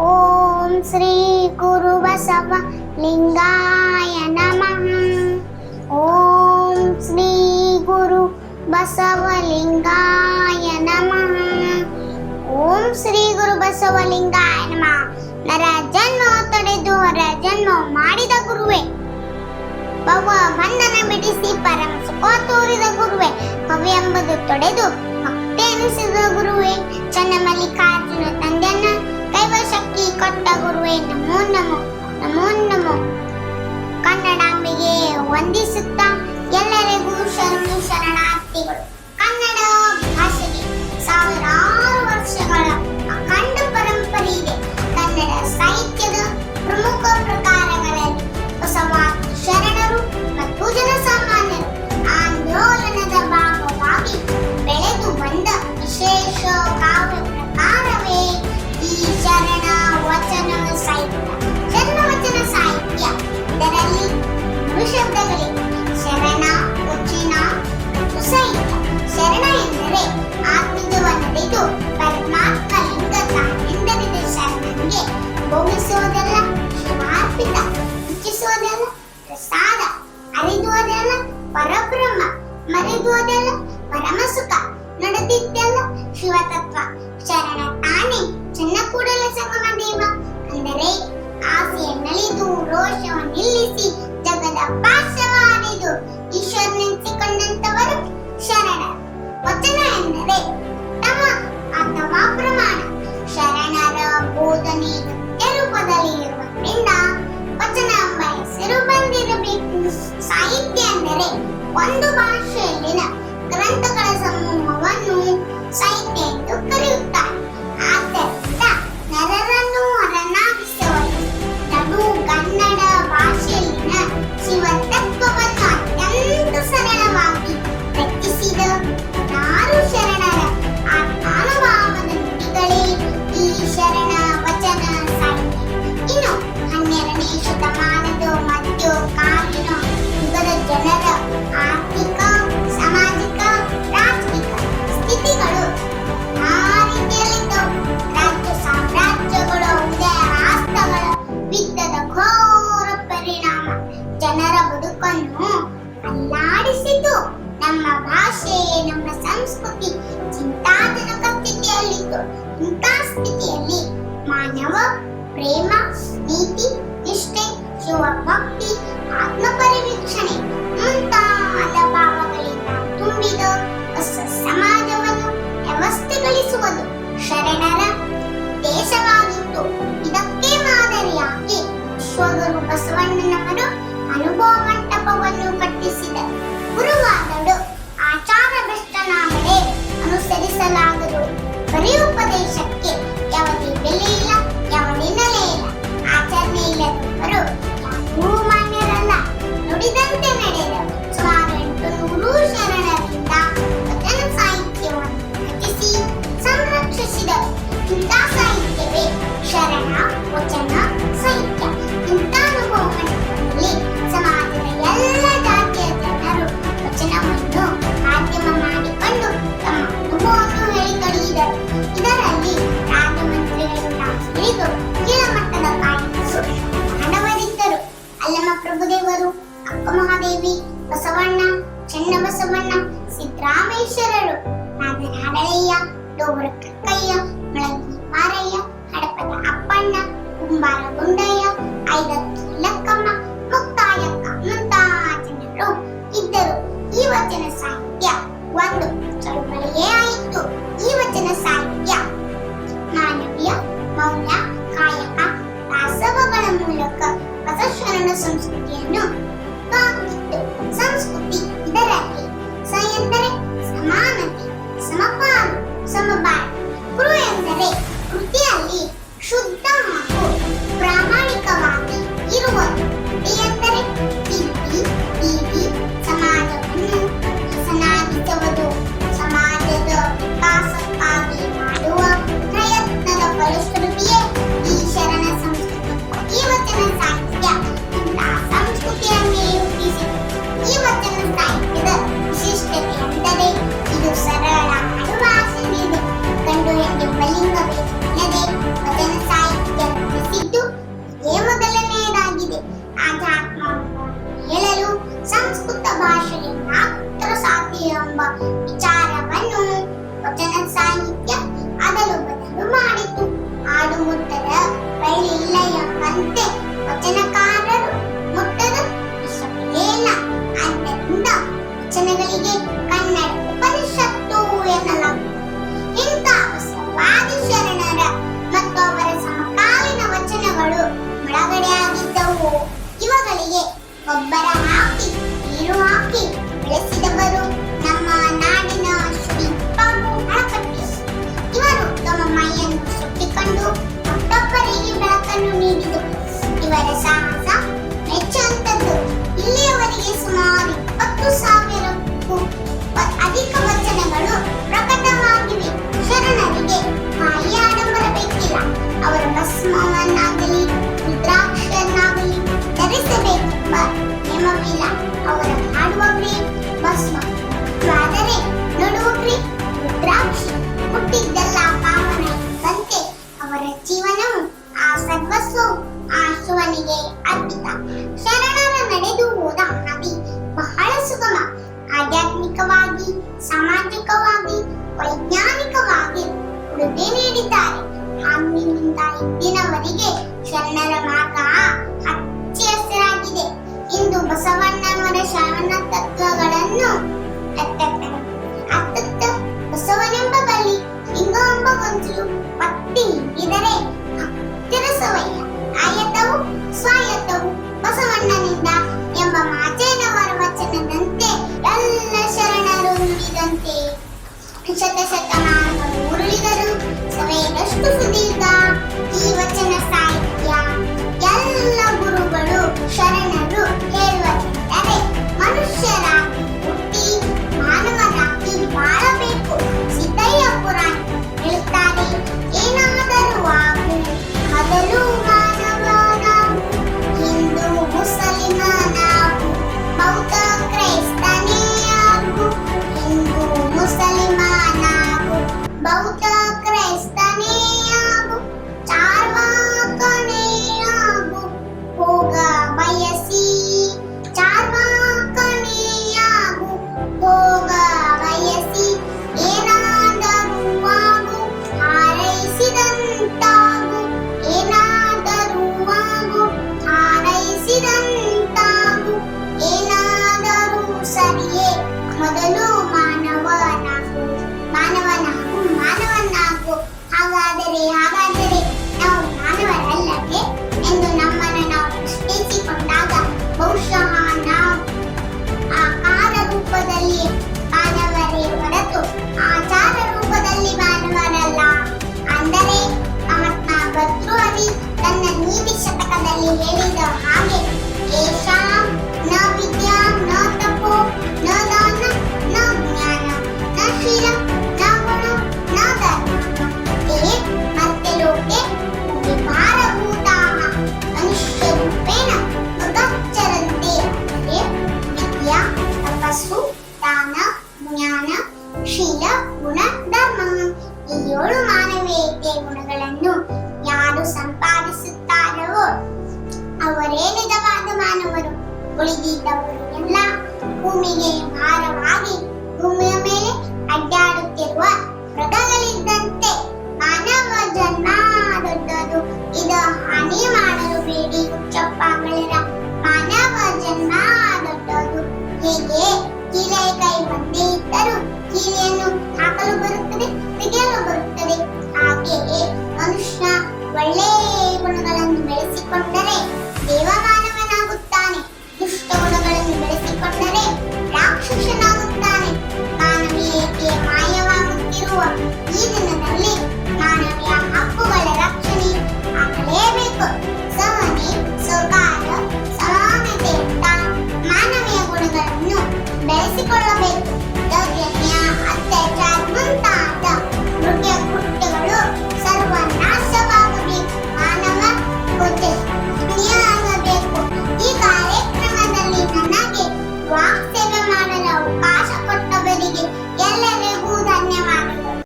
ಓಂ ಶ್ರೀ ಗುರು ಬಸವ ಲಿಂಗಾಯ ನಮಃ ಓಂ ಶ್ರೀ ಗುರು ಬಸವ ಲಿಂಗಾಯ ನಮಃ ಓಂ ಶ್ರೀ ಗುರು ಬಸವ ಲಿಂಗಾಯ ನಮಃ ನರ ಜನ್ಮ ತಡೆದು ಹೊರ ಜನ್ಮ ಮಾಡಿದ ಗುರುವೆ ಭವ ಬಂಧನ ಬಿಡಿಸಿ ಪರಮ ಸುಖ ತೋರಿದ ಗುರುವೆ ಹವ್ಯಂಬುದು ತೊಡೆದು ಮತ್ತೆ ಎನಿಸಿದ ಗುರುವೆ ಚೆನ್ನಮ್ಮ ಪಟ್ಟ ಗುರುವೆ ನಮೋ ನಮೋ ನಮೋ ನಮೋ. ಕನ್ನಡಾಂಬೆಗೆ ವಂದಿಸುತ್ತಾ ಎಲ್ಲರಿಗೂ ಶರಣು ಶರಣಾರ್ಥಿಗಳು. ಒಂದು ಭಾಷೆ ದಿನ ಉಚ್ಚತೆ ಸಕಲಾಂಗ ಮುರಳಿದರು ಸಭೆಯದಷ್ಟು ಸುದೀರ್ಘ ರೀತಿಯ ಗುಣಗಳನ್ನು ಯಾರು ಸಂಪಾದಿಸುತ್ತಾರೋ ಅವರೇ ನಿಜವಾದ ಮಾನವರು? ಉಳಿದಿದ್ದವರು ಎಲ್ಲ ಭೂಮಿಗೆ ಭಾರವಾಗಿ ಭೂಮಿಯ ಮೇಲೆ ಅಡ್ಡಾಡುತ್ತಿರುವ ಮೃಗಗಳಿದ್ದಂತೆ